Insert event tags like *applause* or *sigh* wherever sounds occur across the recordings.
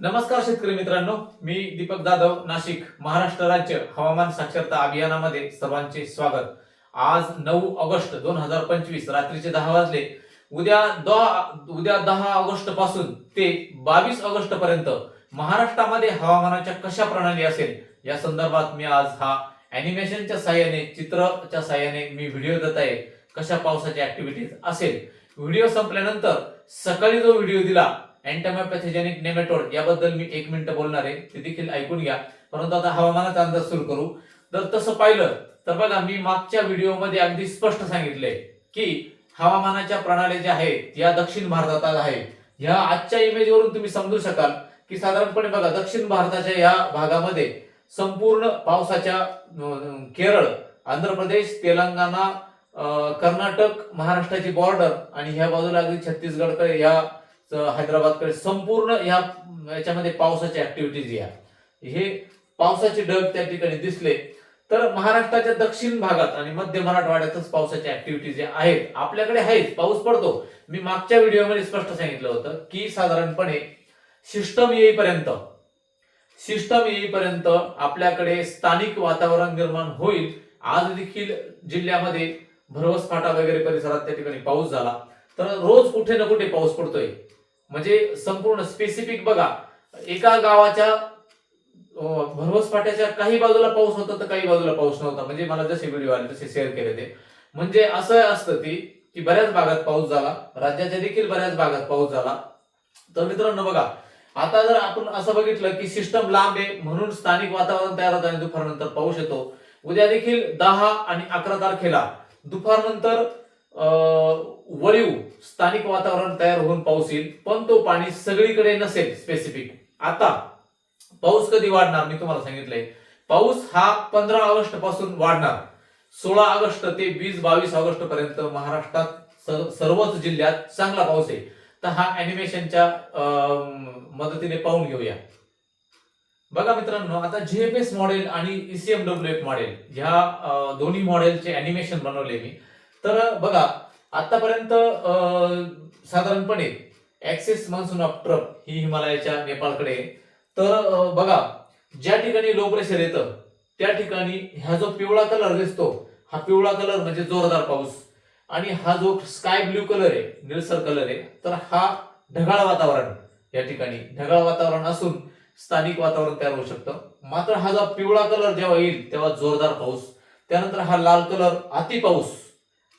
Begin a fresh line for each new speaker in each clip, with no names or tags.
नमस्कार शेतकरी मित्रांनो मी दीपक जाधव नाशिक महाराष्ट्र राज्य हवामान साक्षरता अभियानामध्ये सर्वांचे स्वागत. आज नऊ ऑगस्ट दोन हजार पंचवीस रात्रीचे दहा वाजले. उद्या दहा उद्या दहा ऑगस्टपासून ते बावीस ऑगस्ट पर्यंत महाराष्ट्रामध्ये हवामानाच्या कशा प्रणाली असेल या संदर्भात मी आज हा अॅनिमेशनच्या साह्याने चित्रच्या साह्याने मी व्हिडिओ देत आहे कशा पावसाची ऍक्टिव्हिटीज असेल. व्हिडिओ संपल्यानंतर सकाळी जो व्हिडिओ दिला अँटॅमॅपॅथेजेनिक नेमेटोड याबद्दल मी एक मिनिट बोलणार आहे. ते देखील ऐकून घ्या. परंतु आता हवामानाचा अंदाज सुरू करू. तर तसं पाहिलं तर बघा मी मागच्या व्हिडिओमध्ये अगदी स्पष्ट सांगितले की हवामानाच्या प्रणाली ज्या आहेत या दक्षिण भारतात आहेत. ह्या आजच्या इमेजवरून तुम्ही समजू शकाल की साधारणपणे बघा दक्षिण भारताच्या या भागामध्ये संपूर्ण पावसाच्या केरळ आंध्र प्रदेश तेलंगणा कर्नाटक महाराष्ट्राची बॉर्डर आणि ह्या बाजूला अगदी छत्तीसगडकडे ह्या हैदराबादकडे संपूर्ण ह्या याच्यामध्ये पावसाच्या ऍक्टिव्हिटीज या हे पावसाचे ढग त्या ठिकाणी दिसले. तर महाराष्ट्राच्या दक्षिण भागात आणि मध्य मराठवाड्यातच पावसाच्या ऍक्टिव्हिटीज आहेत आपल्याकडे आहेच पाऊस पडतो. मी मागच्या व्हिडिओमध्ये स्पष्ट सांगितलं होतं की साधारणपणे सिस्टम येईपर्यंत सिस्टम येईपर्यंत आपल्याकडे स्थानिक वातावरण निर्माण होईल. आज देखील जिल्ह्यामध्ये भरवस फाटा वगैरे परिसरात त्या ठिकाणी पाऊस झाला. तर रोज कुठे ना कुठे पाऊस पडतोय. म्हणजे संपूर्ण स्पेसिफिक बघा. एका गावाच्या भरवस फाट्याच्या काही बाजूला पाऊस होता तर काही बाजूला पाऊस नव्हता. म्हणजे मला जसे व्हिडिओ आले तसे शेअर केले ते. म्हणजे असं असतं ती की बऱ्याच भागात पाऊस झाला. राज्याच्या देखील बऱ्याच भागात पाऊस झाला. तर मित्रांनो बघा आता जर आपण असं बघितलं की सिस्टम लांब आहे म्हणून स्थानिक वातावरण तयार होतं आणि दुपारनंतर पाऊस येतो. उद्या देखील दहा आणि अकरा तारखेला. दुपारनंतर वरीव वळीव स्थानिक वातावरण तयार होऊन पाऊस येईल पण तो पाणी सगळीकडे नसेल स्पेसिफिक आता पाऊस कधी वाढणार? मी तुम्हाला सांगितलंय. पाऊस हा पंधरा ऑगस्टपासून वाढणार. सोळा ऑगस्ट ते वीस बावीस ऑगस्ट पर्यंत महाराष्ट्रात सर्वच जिल्ह्यात चांगला पाऊस आहे. तर हा अॅनिमेशनच्या अं, मदतीने पाहून घेऊया. बघा मित्रांनो आता जीएफएस मॉडेल आणि ईसीएमडब्ल्यू एफ मॉडेल ह्या दोन्ही मॉडेलचे अॅनिमेशन बनवले मी. तर बघा आतापर्यंत साधारणपणे ऍक्सेस मान्सून ऑफ ट्रप ही हिमालयाच्या नेपाळकडे तर बघा ज्या ठिकाणी लो प्रेशर येतं त्या ठिकाणी ह्या जो पिवळा कलर दिसतो हा पिवळा कलर म्हणजे जोरदार पाऊस. आणि हा जो स्काय ब्ल्यू कलर आहे निळसर कलर आहे तर हा ढगाळ वातावरण या ठिकाणी. ढगाळ वातावरण असून स्थानिक वातावरण तयार होऊ शकतं. मात्र हा जो पिवळा कलर जेव्हा येईल तेव्हा जोरदार पाऊस. त्यानंतर हा लाल कलर अति पाऊस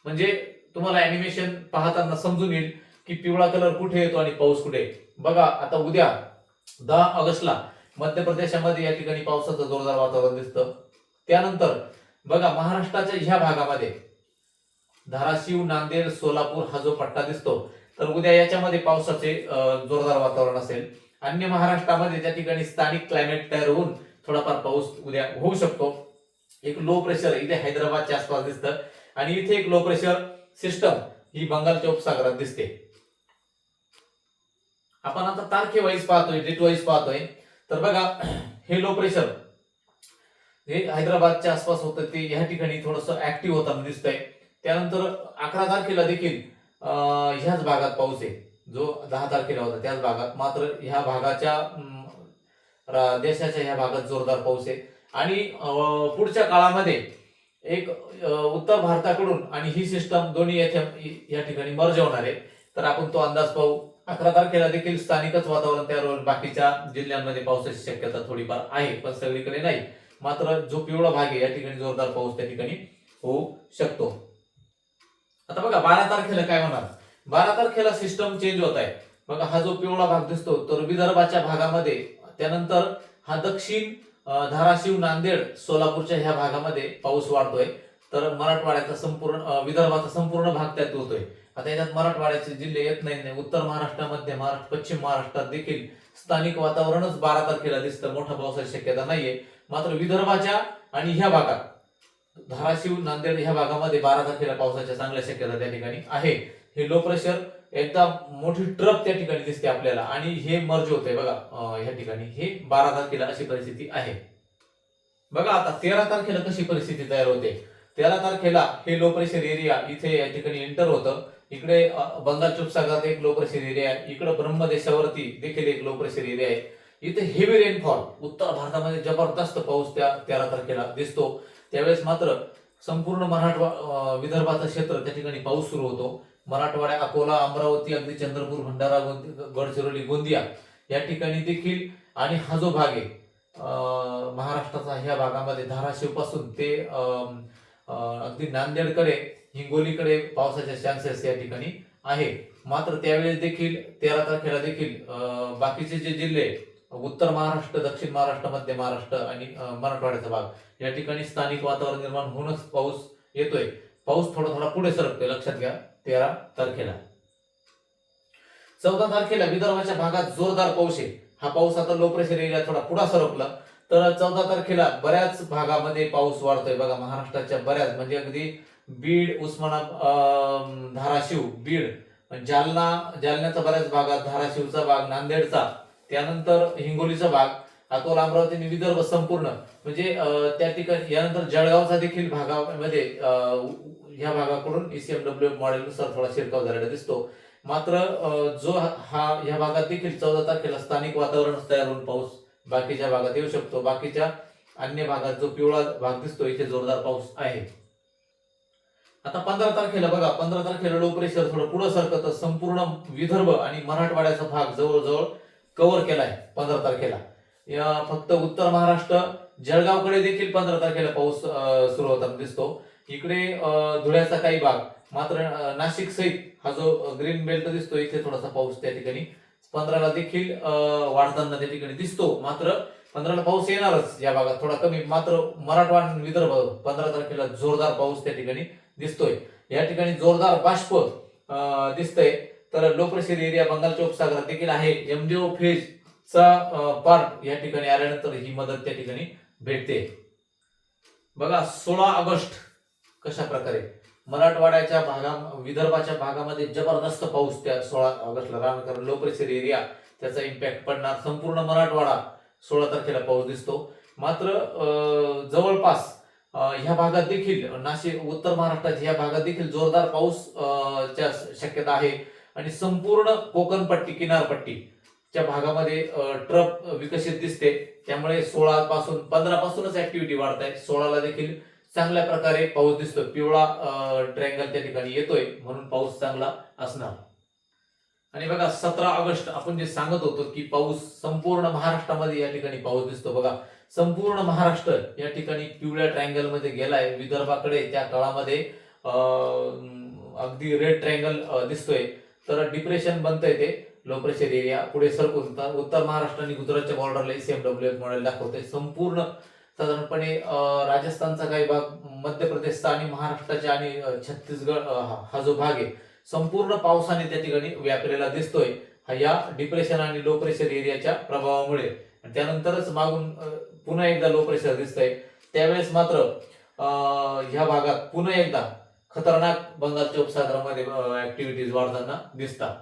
म्हणजे तुम्हाला अॅनिमेशन पाहताना समजून येईल की पिवळा कलर कुठे येतो आणि पाऊस कुठे बघा आता उद्या दहा ऑगस्टला मध्य प्रदेशामध्ये या ठिकाणी पावसाचं जोरदार वातावरण दिसतं. त्यानंतर बघा महाराष्ट्राच्या ह्या भागामध्ये धाराशिव नांदेड सोलापूर हा जो पट्टा दिसतो तर उद्या याच्यामध्ये पावसाचे जोरदार वातावरण असेल. अन्य महाराष्ट्रामध्ये ज्या ठिकाणी स्थानिक क्लायमेट तयार होऊन थोडाफार पाऊस उद्या होऊ शकतो. एक लो प्रेशर इथे हैदराबादच्या आसपास दिसतं. आणि इथे एक लो प्रेशर सिस्टम ही बंगालच्या उपसागरात दिसते. आपण आता तारखे वाईज पाहतोय डेट वाईज पाहतोय. तर बघा *clears throat* हे लो प्रेशर हे हैदराबादच्या आसपास होतं ते या ठिकाणी थोडस ऍक्टिव्ह होताना दिसतंय. त्यानंतर अकरा तारखेला देखील ह्याच भागात पाऊस आहे. जो दहा तारखेला होता त्याच भागात. मात्र ह्या भागाच्या देशाच्या ह्या भागात जोरदार पाऊस आहे. आणि पुढच्या काळामध्ये एक उत्तर भारताकडून आणि ही सिस्टम दोन्ही येथे या ठिकाणी मर्ज होणार आहे. तर आपण तो अंदाज पाहू. अकरा तारखेला देखील स्थानिकच वातावरण तयार होईल. बाकीच्या जिल्ह्यांमध्ये पावसाची शक्यता थोडीफार आहे पण सगळीकडे नाही. मात्र जो पिवळा भाग आहे या ठिकाणी जोरदार पाऊस त्या ठिकाणी होऊ शकतो. आता बघा बारा तारखेला काय होणार? बारा तारखेला सिस्टम चेंज होत आहे. बघा हा जो पिवळा भाग दिसतो तर विदर्भाच्या भागामध्ये त्यानंतर हा दक्षिण धाराशिव नांदेड सोलापूरच्या ह्या भागामध्ये पाऊस वाढतोय. तर मराठवाड्याचा संपूर्ण विदर्भाचा संपूर्ण भाग त्यात होतोय आता याच्यात मराठवाड्याचे जिल्हे येत नाही नाही. उत्तर महाराष्ट्रामध्ये महाराष्ट्र पश्चिम महाराष्ट्रात देखील स्थानिक वातावरणच बारा तारखेला दिसतं. मोठ्या पावसाची शक्यता नाहीये. मात्र विदर्भाच्या आणि ह्या भागात धाराशिव नांदेड ह्या भागामध्ये बारा तारखेला पावसाच्या चांगल्या शक्यता त्या ठिकाणी आहे. हे लो प्रेशर एकदा मोठी ट्रप त्या ठिकाणी दिसते आपल्याला आणि हे मर्ज होते बघा. या ह्या ठिकाणी हे बारा तारखेला अशी परिस्थिती आहे. बघा आता तेरा तारखेला कशी परिस्थिती तयार होते? तेरा तारखेला हे लो प्रेशर एरिया इथे या ठिकाणी एंटर होतं. इकडे बंगाल बंगालच्या उपसागरात एक लो प्रेशर एरिया आहे. इकडे ब्रह्मदेशावरती देखील एक लो प्रेशर एरिया आहे. इथे हेवी रेनफॉल उत्तर भारतामध्ये जबरदस्त पाऊस त्या तेरा तारखेला दिसतो. त्यावेळेस मात्र संपूर्ण मराठवा विदर्भाचं क्षेत्र त्या ठिकाणी पाऊस सुरू होतो. मराठवाड्या अकोला अमरावती अगदी चंद्रपूर भंडारा गडचिरोली गोंदिया या ठिकाणी देखील आणि हा जो भाग आहे महाराष्ट्राचा ह्या भागामध्ये धाराशिवपासून ते अगदी नांदेडकडे हिंगोलीकडे पावसाचे चान्सेस या ठिकाणी आहे. मात्र त्यावेळेस देखील तेरा तारखेला देखील बाकीचे जे जिल्हे उत्तर महाराष्ट्र दक्षिण महाराष्ट्र मध्य महाराष्ट्र आणि मराठवाड्याचा भाग या ठिकाणी स्थानिक वातावरण निर्माण होऊनच पाऊस येतोय. पाऊस थोडा थोडा पुढे सरकतोय लक्षात घ्या. तेरा तारखेला. चौदा तारखेला विदर्भाच्या भागात जोरदार पाऊस आहे. हा पाऊस आता लो प्रेशर एरिया थोडा पुढा सरकला तर चौदा तारखेला बऱ्याच भागामध्ये पाऊस वाढतोय बघा. महाराष्ट्राच्या बऱ्याच म्हणजे अगदी बीड उस्माना अं, धाराशिव बीड जालना जालन्याचा बऱ्याच भागात धाराशिवचा भाग नांदेडचा त्यानंतर हिंगोलीचा भाग अकोला अमरावती आणि विदर्भ संपूर्ण म्हणजे त्या ठिकाणी यानंतर जळगावचा देखील भागामध्ये ह्या भागाकडून ईसीएमडब्ल्यू मॉडेलनुसार थोडा शिरकाव झालेला दिसतो. मात्र जो हा ह्या भागात देखील चौदा तारखेला स्थानिक वातावरण तयार होऊन पाऊस बाकीच्या भागात येऊ शकतो. बाकीच्या अन्य भागात जो पिवळा भाग दिसतो इथे जोरदार पाऊस आहे. आता पंधरा तारखेला बघा पंधरा तारखेला लो प्रेशर थोडं पुढे सरकत. संपूर्ण विदर्भ आणि मराठवाड्याचा भाग जवळजवळ कव्हर केलाय पंधरा तारखेला. फक्त उत्तर महाराष्ट्र जळगावकडे देखील पंधरा तारखेला पाऊस सुरू होताना दिसतो. इकडे धुळ्याचा काही भाग मात्र नाशिक सहित हा जो ग्रीन बेल्ट दिसतो इथे थोडासा पाऊस त्या ठिकाणी. पंधराला देखील वाढताना त्या ठिकाणी दिसतो. मात्र पंधराला पाऊस येणारच या भागात. थोडा कमी मात्र मराठवाडा आणि विदर्भ पंधरा तारखेला जोरदार पाऊस त्या ठिकाणी दिसतोय. या ठिकाणी जोरदार बाष्प अं, दिसतंय. तर लो प्रेशर एरिया बंगालच्या उपसागरात देखील आहे. एमडीओ फेज चा पार्ट या ठिकाणी आल्यानंतर ही मदत त्या ठिकाणी भेटते. बघा सोळा ऑगस्ट कशा प्रकारे? मराठवाड्याच्या भागा विदर्भाच्या भागामध्ये जबरदस्त पाऊस त्या सोळा ऑगस्टला. राहणार कारण लो प्रेशर एरिया त्याचा इम्पॅक्ट पडणार. संपूर्ण मराठवाडा सोळा तारखेला पाऊस दिसतो. मात्र अं, जवळपास ह्या भागात देखील नाशिक उत्तर महाराष्ट्राच्या ह्या भागात देखील जोरदार पाऊस अं, च्या शक्यता आहे. आणि संपूर्ण कोकण पट्टी किनारपट्टी च्या भागामध्ये ट्रप विकसित दिसते. त्यामुळे सोळा पासून पंधरा पासूनच ऍक्टिव्हिटी वाढत आहे सोळाला देखील चांगल्या प्रकारे पाऊस दिसतोय. पिवळा ट्रँगल त्या ठिकाणी येतोय. म्हणून पाऊस चांगला असणार. आणि बघा सतरा ऑगस्ट आपण जे सांगत होतो की पाऊस संपूर्ण महाराष्ट्रामध्ये या ठिकाणी पाऊस दिसतो. बघा संपूर्ण महाराष्ट्र या ठिकाणी पिवळ्या ट्रँगलमध्ये गेलाय. विदर्भाकडे त्या काळामध्ये अगदी रेड ट्रँगल दिसतोय. तर डिप्रेशन बनतंय ते. लो प्रेशर एरिया पुढे सरकून उत्तर महाराष्ट्र आणि गुजरातच्या बॉर्डरला सेम डब्ल्यू एफ मॉडेल दाखवते संपूर्ण साधारणपणे राजस्थानचा काही भाग मध्य प्रदेशचा आणि महाराष्ट्राच्या आणि छत्तीसगड हा- हा जो भाग आहे संपूर्ण पावसाने त्या ठिकाणी व्यापलेला दिसतोय. हा या डिप्रेशन आणि लो प्रेशर एरियाच्या प्रभावामुळे. त्यानंतरच मागून पुन्हा एकदा लो प्रेशर दिसतंय. त्यावेळेस मात्र ह्या भागात पुन्हा एकदा खतरनाक बंगालच्या उपसागरामध्ये ऍक्टिव्हिटीज वाढताना दिसतात.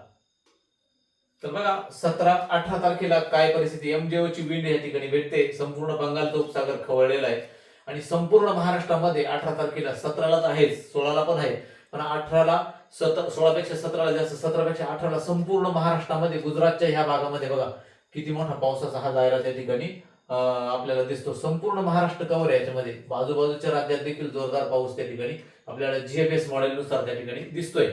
तर बघा सतरा अठरा तारखेला काय परिस्थिती? एमजीओ ची विंड या ठिकाणी भेटते. संपूर्ण बंगालचा उपसागर खवळलेला आहे. आणि संपूर्ण महाराष्ट्रामध्ये अठरा तारखेला सतरालाच आहे सोळाला पण आहे. पण अठराला सतरा सोळापेक्षा सतराला जास्त सतरापेक्षा अठराला संपूर्ण महाराष्ट्रामध्ये गुजरातच्या ह्या भागामध्ये बघा किती मोठा पावसाचा हा जायला त्या ठिकाणी आपल्याला दिसतो. संपूर्ण महाराष्ट्र कव्हर आहे याच्यामध्ये. आजूबाजूच्या राज्यात देखील जोरदार पाऊस त्या ठिकाणी आपल्याला जीएफएस मॉडेलनुसार त्या ठिकाणी दिसतोय.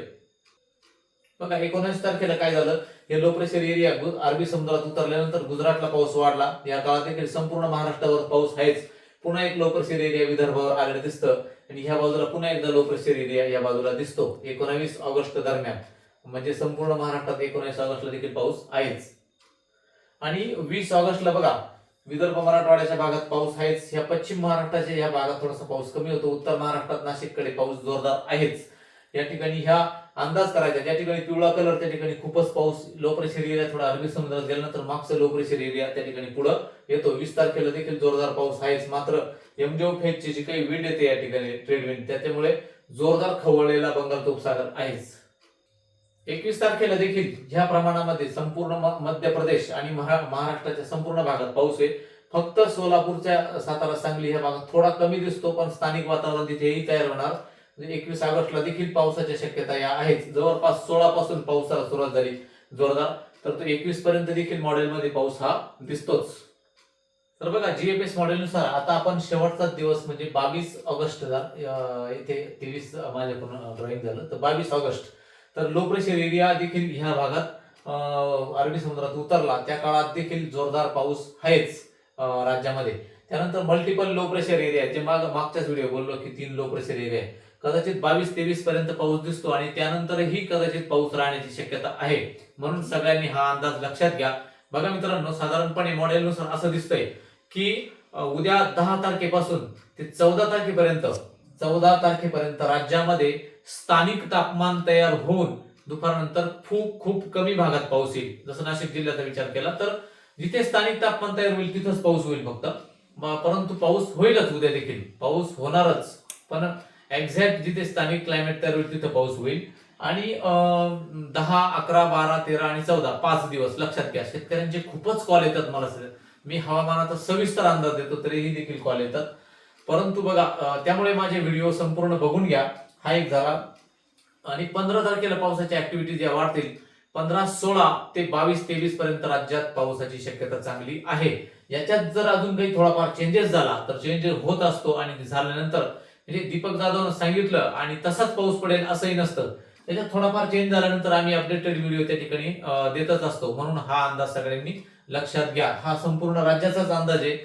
बघा एकोणीस तारखेला काय झालं? हे लो प्रेशर एरिया अरबी समुद्रात उतरल्यानंतर गुजरातला पाऊस वाढला. या काळात देखील संपूर्ण महाराष्ट्रावर पाऊस आहेच. पुन्हा एक लो प्रेशर एरिया विदर्भावर आलेलं दिसतं. आणि ह्या बाजूला पुन्हा एकदा लो प्रेशर एरिया या बाजूला दिसतो. एकोणावीस ऑगस्ट दरम्यान. म्हणजे संपूर्ण महाराष्ट्रात एकोणीस ऑगस्टला देखील पाऊस आहेच. आणि वीस ऑगस्टला बघा विदर्भ मराठवाड्याच्या भागात पाऊस आहेच. ह्या पश्चिम महाराष्ट्राच्या ह्या भागात थोडासा पाऊस कमी होतो. उत्तर महाराष्ट्रात नाशिककडे पाऊस जोरदार आहेच. या ठिकाणी ह्या अंदाज करायचा. ज्या ठिकाणी पिवळा कलर त्या ठिकाणी खूपच पाऊस लोप्रेशर एरिया थोडा अरबी समुद्रात गेल्यानंतर मागचं लोप्रेशर एरिया त्या ठिकाणी पुढं येतो. वीस तारखेला देखील जोरदार पाऊस आहेच. मात्र एमजेओ फेजची जी काही विंड येते या ठिकाणी ट्रेड विंड त्याच्यामुळे जोरदार खवळलेला बंगालचा उपसागर आहेच. एकवीस तारखेला देखील ह्या प्रमाणामध्ये संपूर्ण मध्य प्रदेश आणि महा- महाराष्ट्राच्या संपूर्ण भागात पाऊस आहे. फक्त सोलापूरच्या सातारा सांगली ह्या भागात थोडा कमी दिसतो पण स्थानिक वातावरण तिथेही तयार होणार. म्हणजे एकवीस ऑगस्टला देखील पावसाच्या शक्यता या आहेत जवळपास सोळा पासून पावसाला सुरुवात झाली जोरदार. तर तो एकवीस पर्यंत देखील मॉडेलमध्ये पाऊस हा दिसतोच. तर बघा जीएपीएस मॉडेलनुसार आता आपण शेवटचा दिवस म्हणजे बावीस ऑगस्टला येथे इथे तेवीस माझ्याकडून ड्रॉइंग झालं. तर बावीस ऑगस्ट. तर लो प्रेशर एरिया देखील ह्या भागात अरबी समुद्रात उतरला. त्या काळात देखील जोरदार पाऊस आहेच राज्यामध्ये. त्यानंतर मल्टिपल लो प्रेशर एरिया जे माग मागच्याच व्हिडिओ बोललो की तीन लो प्रेशर एरिया आहे कदाचित बावीस तेवीस पर्यंत पाऊस दिसतो आणि त्यानंतरही कदाचित पाऊस राहण्याची शक्यता आहे. म्हणून सगळ्यांनी हा अंदाज लक्षात घ्या. बघा मित्रांनो साधारणपणे मॉडेलनुसार असं दिसतंय की उद्या दहा तारखेपासून ते चौदा तारखेपर्यंत चौदा तारखेपर्यंत राज्यामध्ये स्थानिक तापमान तयार होऊन दुपारनंतर खूप खूप कमी भागात पाऊस येईल. जसं नाशिक जिल्ह्याचा विचार केला तर जिथे स्थानिक तापमान तयार होईल तिथंच पाऊस होईल फक्त. परंतु पाऊस होईलच उद्या देखील. पाऊस होणारच. पण एक्झॅक्ट जिथे स्थानिक क्लायमेट तयार होईल तिथं पाऊस होईल. आणि दहा अकरा बारा तेरा आणि चौदा पाच दिवस लक्षात घ्या शेतकऱ्यांचे खूपच कॉल येतात मला मी हवामानाचा सविस्तर अंदाज देतो तरीही देखील कॉल येतात. परंतु बघा त्यामुळे माझे व्हिडिओ संपूर्ण बघून घ्या. हा एक झाला. आणि पंधरा तारखेला पावसाच्या ऍक्टिव्हिटीज या वाढतील पंधरा सोळा ते बावीस तेवीस पर्यंत राज्यात पावसाची शक्यता चांगली आहे. याच्यात जर अजून काही थोडाफार चेंजेस झाला तर चेंजेस होत असतो आणि झाल्यानंतर म्हणजे दीपक जाधवनं सांगितलं आणि तसाच पाऊस पडेल असंही नसतं. त्याच्यात थोडाफार चेंज झाल्यानंतर आम्ही अपडेटेड व्हिडिओ त्या ठिकाणी देतच असतो. म्हणून हा अंदाज सगळ्यांनी लक्षात घ्या. हा संपूर्ण राज्याचाच अंदाज आहे.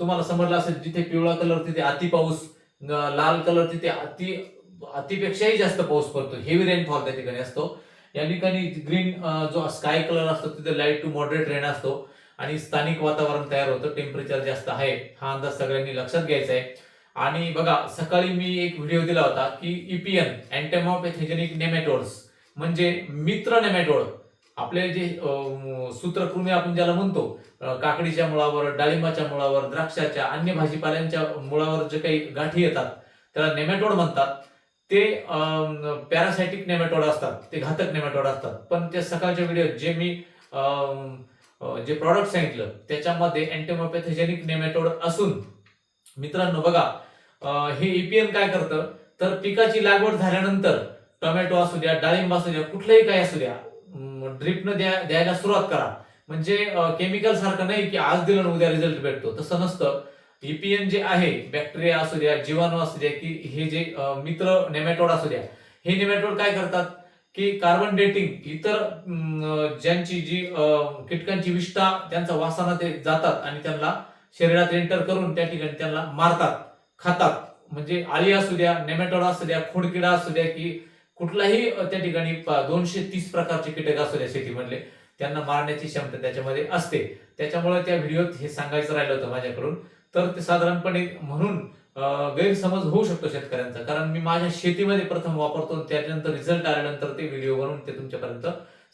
तुम्हाला समजलं असेल जिथे पिवळा कलर तिथे अति पाऊस लाल कलर तिथे अति अतिपेक्षाही जास्त पाऊस पडतो. हेवी रेनफॉल त्या ठिकाणी असतो. या ठिकाणी ग्रीन जो स्काय कलर असतो तिथे लाइट टू मॉडरेट रेन असतो. आणि स्थानिक वातावरण तयार होतं. टेम्परेचर जास्त आहे. हा अंदाज सगळ्यांनी लक्षात घ्यायचा आहे. आणि बघा सकाळी मी एक व्हिडिओ दिला होता की E इपीएन अँटेमॉपॅथेजेनिक नेमॅटोड्स म्हणजे मित्र नेमॅटोड आपले जे सूत्रकृमी आपण ज्याला म्हणतो काकडीच्या मुळावर डाळिंबाच्या मुळावर द्राक्षाच्या अन्य भाजीपाल्यांच्या मुळावर जे काही गाठी येतात त्याला नेमॅटोड म्हणतात. ते पॅरासायटिक नेमॅटोड असतात ते घातक नेमॅटोड असतात. पण त्या सकाळच्या व्हिडिओ जे मी जे प्रॉडक्ट सांगितलं त्याच्यामध्ये अँटेमोपॅथेजेनिक नेमॅटोड असून मित्रांनो बघा हे ईपीएम काय करतं? तर पिकाची लागवड झाल्यानंतर टोमॅटो असू द्या डाळिंब असू द्या कुठलंही काय असू द्या ड्रिपनं द्या द्यायला सुरुवात करा. म्हणजे केमिकल सारखं नाही की आज दिलं उद्या रिझल्ट भेटतो. तसं नसतं. ईपीएन जे आहे बॅक्टेरिया असू द्या जीवाणू असू द्या की हे जे मित्र नेमॅटोड असू द्या हे नेमॅटोड काय करतात? की कार्बन डेटिंग इतर ज्यांची जी कीटकांची विष्ठा त्यांचा वासाना ते जातात आणि त्यांना शरीरात एंटर करून त्या ठिकाणी त्यांना मारतात. खातात. म्हणजे आळी असू द्या नेमॅटोड असू द्या खोडकिडा असू द्या की कुठलाही त्या ठिकाणी दोनशे तीस प्रकारचे कीटक असू द्या शेतीमधले त्यांना मारण्याची क्षमता त्याच्यामध्ये असते. त्याच्यामुळे त्या व्हिडिओत हे सांगायचं राहिलं होतं माझ्याकडून. तर ते साधारणपणे म्हणून गैरसमज होऊ शकतो शेतकऱ्यांचा. कारण मी माझ्या शेतीमध्ये प्रथम वापरतो त्याच्यानंतर रिझल्ट आल्यानंतर ते व्हिडिओ बनवून ते तुमच्यापर्यंत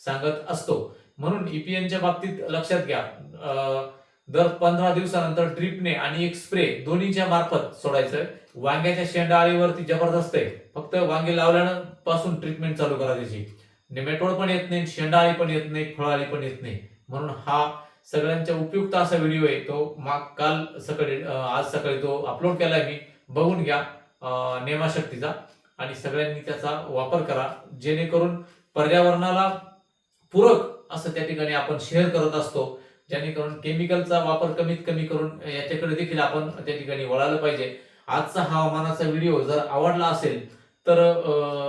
सांगत असतो. म्हणून ईपीएनच्या बाबतीत लक्षात घ्या. दर पंधरा दिवसानंतर ड्रिपने आणि एक स्प्रे दोन्हीच्या मार्फत सोडायचं. वांग्याच्या शेंडा आळीवरती जबरदस्त आहे. फक्त वांगे लावल्यापासून ट्रीटमेंट चालू करा त्याची. नेमॅटोड पण येत नाही शेंडा आळी पण येत नाही फळाळी पण येत नाही. म्हणून हा सगळ्यांच्या उपयुक्त असा व्हिडिओ आहे. तो माग काल सकाळी आज सकाळी तो अपलोड केलाय मी. बघून घ्या नेमाशक्तीचा आणि सगळ्यांनी त्याचा वापर करा. जेणेकरून पर्यावरणाला पूरक असं त्या ठिकाणी आपण शेअर करत असतो. जेणेकरून केमिकलचा वापर कमीत कमी करून याच्याकडे देखील आपण त्या ठिकाणी वळायला पाहिजे. आजचा हवामानाचा व्हिडिओ जर आवडला असेल तर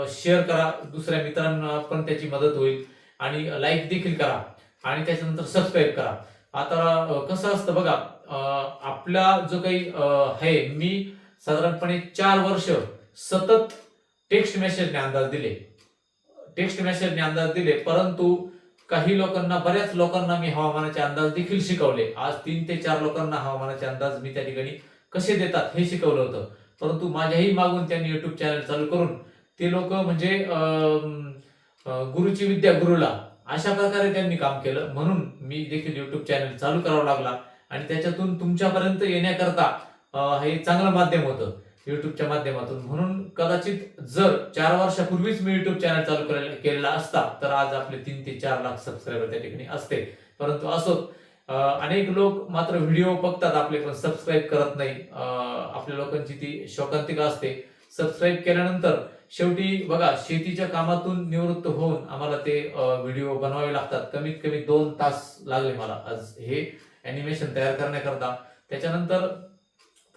शेअर करा. दुसऱ्या मित्रांना पण त्याची मदत होईल. आणि लाईक देखील करा. आणि त्याच्यानंतर सबस्क्राईब करा. आता कसं असतं बघा आपला जो काही आहे मी साधारणपणे चार वर्ष सतत टेक्स्ट मेसेजने अंदाज दिले. टेक्स्ट मेसेजने अंदाज दिले परंतु काही लोकांना बऱ्याच लोकांना मी हवामानाचे अंदाज देखील शिकवले. आज तीन ते चार लोकांना हवामानाचे अंदाज मी त्या ठिकाणी कसे देतात हे शिकवलं होतं. परंतु माझ्याही मागून त्यांनी युट्यूब चॅनल चालू करून ते लोक म्हणजे गुरुची विद्या गुरुला अशा प्रकारे त्यांनी काम केलं. म्हणून मी देखील युट्यूब चॅनल चालू करावं लागला. आणि त्याच्यातून तुमच्यापर्यंत येण्याकरता हे चांगलं माध्यम होतं. युट्यूबच्या माध्यमातून. म्हणून कदाचित जर चार वर्षापूर्वीच मी युट्यूब चॅनल चालू केलेला असता तर आज आपले तीन ते चार लाख सबस्क्रायबर त्या ठिकाणी असते. परंतु असोत अनेक लोक मात्र व्हिडिओ बघतात आपले पण सबस्क्राईब करत नाही. आपल्या लोकांची ती शोकांतिका असते. सबस्क्राईब केल्यानंतर शेवटी बघा शेतीच्या कामातून निवृत्त होऊन आम्हाला ते व्हिडिओ बनवावे लागतात. कमीत कमी दोन तास लागले मला आज हे अॅनिमेशन तयार करण्याकरता. त्याच्यानंतर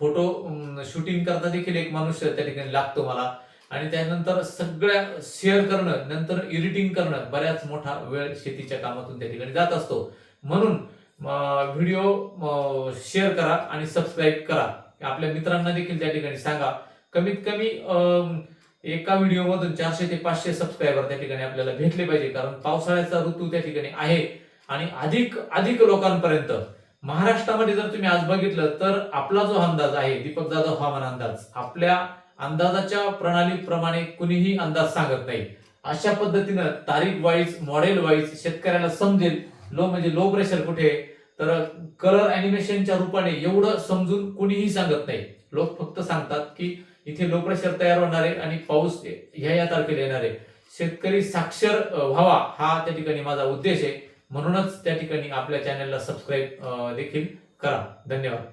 फोटो शूटिंग करता देखील एक मनुष्य त्या ठिकाणी लागतो मला. आणि त्यानंतर सगळ्या शेअर करणं नंतर एडिटिंग करणं बऱ्याच मोठा वेळ शेतीच्या कामातून त्या ठिकाणी जात असतो. म्हणून व्हिडिओ शेअर करा आणि सबस्क्राईब करा. आपल्या मित्रांना देखील त्या ठिकाणी सांगा. कमीत कमी एका व्हिडिओमधून चारशे ते पाचशे सबस्क्रायबर त्या ठिकाणी आपल्याला भेटले पाहिजे. कारण पावसाळ्याचा ऋतू त्या ठिकाणी आहे आणि अधिक अधिक लोकांपर्यंत महाराष्ट्रामध्ये जर तुम्ही आज बघितलं तर आपला जो अंदाज आहे दीपक जाधव हवामान अंदाज आपल्या अंदाजाच्या प्रणालीप्रमाणे कुणीही अंदाज सांगत नाही. अशा पद्धतीनं तारीख वाईज मॉडेल वाईज शेतकऱ्याला समजेल लो म्हणजे लो प्रेशर कुठे? आहे, तर कलर अॅनिमेशनच्या रूपाने एवढं समजून कुणीही सांगत नाही. लोक फक्त सांगतात की इथे लो प्रेशर तयार होणार आहे आणि पाऊस ह्या या तारखेला येणार आहे. शेतकरी साक्षर व्हावा हा त्या ठिकाणी माझा उद्देश आहे. म्हणूनच त्या ठिकाणी आपल्या चॅनलला सबस्क्राईब देखील करा. धन्यवाद.